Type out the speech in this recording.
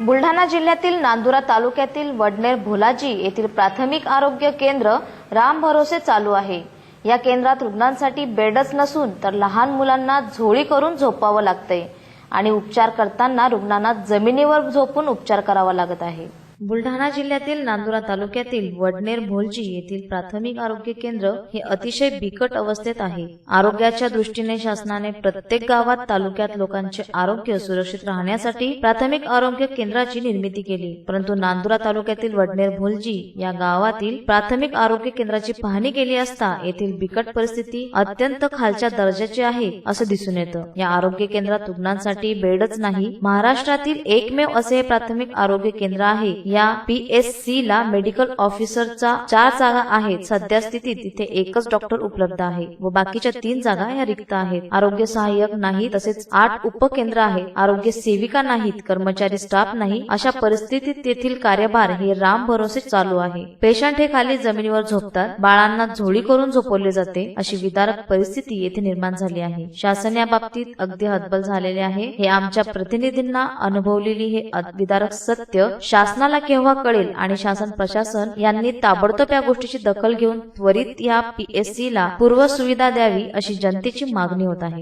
बुलढाणा जिल्ह्यातील नांदुरा तालुक्यातील वडनेर भोलाजी येथील प्राथमिक आरोग्य केंद्र राम भरोसे चालू आहे. या केंद्रात रुग्णांसाठी बेडच नसून तर लहान मुलांना झोळी करून झोपावं लागतंय आणि उपचार करताना रुग्णांना जमिनीवर झोपून उपचार करावा लागत आहे. बुलढाणा जिल्ह्यातील नांदुरा तालुक्यातील वडनेर भोलजी येथील प्राथमिक आरोग्य केंद्र हे अतिशय बिकट अवस्थेत आहे. आरोग्याच्या दृष्टीने शासनाने प्रत्येक गावात तालुक्यात लोकांचे आरोग्य सुरक्षित राहण्यासाठी प्राथमिक आरोग्य केंद्राची निर्मिती केली. परंतु नांदुरा तालुक्यातील वडनेर भोलजी या गावातील प्राथमिक आरोग्य केंद्राची पाहणी केली असता येथील बिकट परिस्थिती अत्यंत खालच्या दर्जाची आहे असं दिसून येतं. या आरोग्य केंद्रात रुग्णांसाठी बेडच नाही. महाराष्ट्रातील एकमेव असे हे प्राथमिक आरोग्य केंद्र आहे या सी ला मेडिकल ऑफिसरचा चार जागा आहेत. सध्या स्थितीत तिथे एकच डॉक्टर उपलब्ध आहे व बाकीच्या तीन जागा या रिक्त आहेत. आरोग्य सहाय्यक नाही तसेच आठ उपकेंद्र आहेत आरोग्य सेविका नाहीत कर्मचारी स्टाफ नाही. अशा परिस्थितीत तेथील कार्यभार हे राम भरोसे चालू आहे. पेशंट हे खाली जमिनीवर झोपतात. बाळांना झोळी करून झोपवले जाते. अशी विदारक परिस्थिती येथे निर्माण झाली आहे. शासन या बाबतीत अगदी हतबल झालेले आहे. हे आमच्या प्रतिनिधींना अनुभवलेली हे विदारक सत्य शासनाला शासनाला केव्हा कळेल आणि शासन प्रशासन यांनी ताबडतोब या गोष्टीची दखल घेऊन त्वरित या पीएससी ला पूर्व सुविधा द्यावी अशी जनतेची मागणी होत आहे.